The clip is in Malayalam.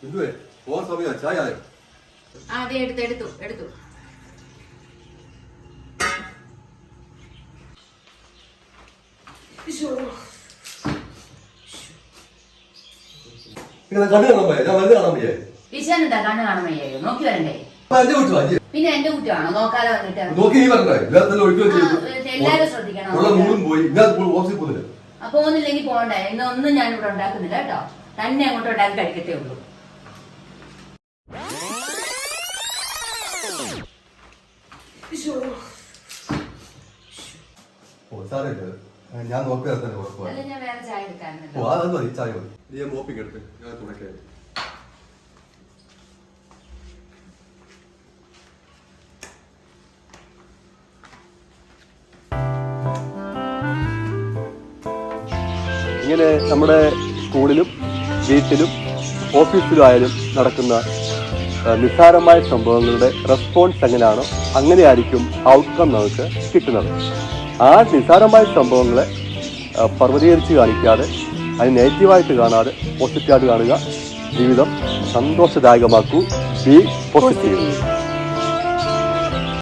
ബിന്ദുവേ പോകാൻ സമയം ചായ ആയോ? അതെ എടുത്തു എടുത്തു കണ്ണു കാണാൻ വയ്യായോ? നോക്കി വരണ്ടേ? പിന്നെ എന്റെ നോക്കാതെ വന്നിട്ട് എല്ലാവരും ശ്രദ്ധിക്കണം. പോകണ്ടേ? ഇന്നൊന്നും ഞാൻ ഇവിടെ ഉണ്ടാക്കുന്നില്ല കേട്ടോ. തന്നെ അങ്ങോട്ട് ഉണ്ടാക്കി കഴിക്കത്തേ ഉള്ളൂ. ഓ സാരമില്ല ഞാൻ നോക്കിയാൽ തന്നെ കുഴപ്പമില്ല ഓ അത് മതി ചായ മതി നീ ഞാൻ മോപ്പിങ് എടുത്ത് ഞാൻ തുടക്കേ ഇങ്ങനെ നമ്മുടെ സ്കൂളിലും വീട്ടിലും ഓഫീസിലും ആയാലും നടക്കുന്ന നിസ്സാരമായ സംഭവങ്ങളുടെ റെസ്പോൺസ് എങ്ങനെയാണോ അങ്ങനെയായിരിക്കും ഔട്ട്കം നമുക്ക് കിട്ടുന്നത്. ആ നിസ്സാരമായ സംഭവങ്ങളെ പർവതീകരിച്ച് കാണിക്കാതെ അത് നെഗറ്റീവായിട്ട് കാണാതെ പോസിറ്റീവായിട്ട് കാണുക ജീവിതം സന്തോഷദായകമാക്കൂ. B positive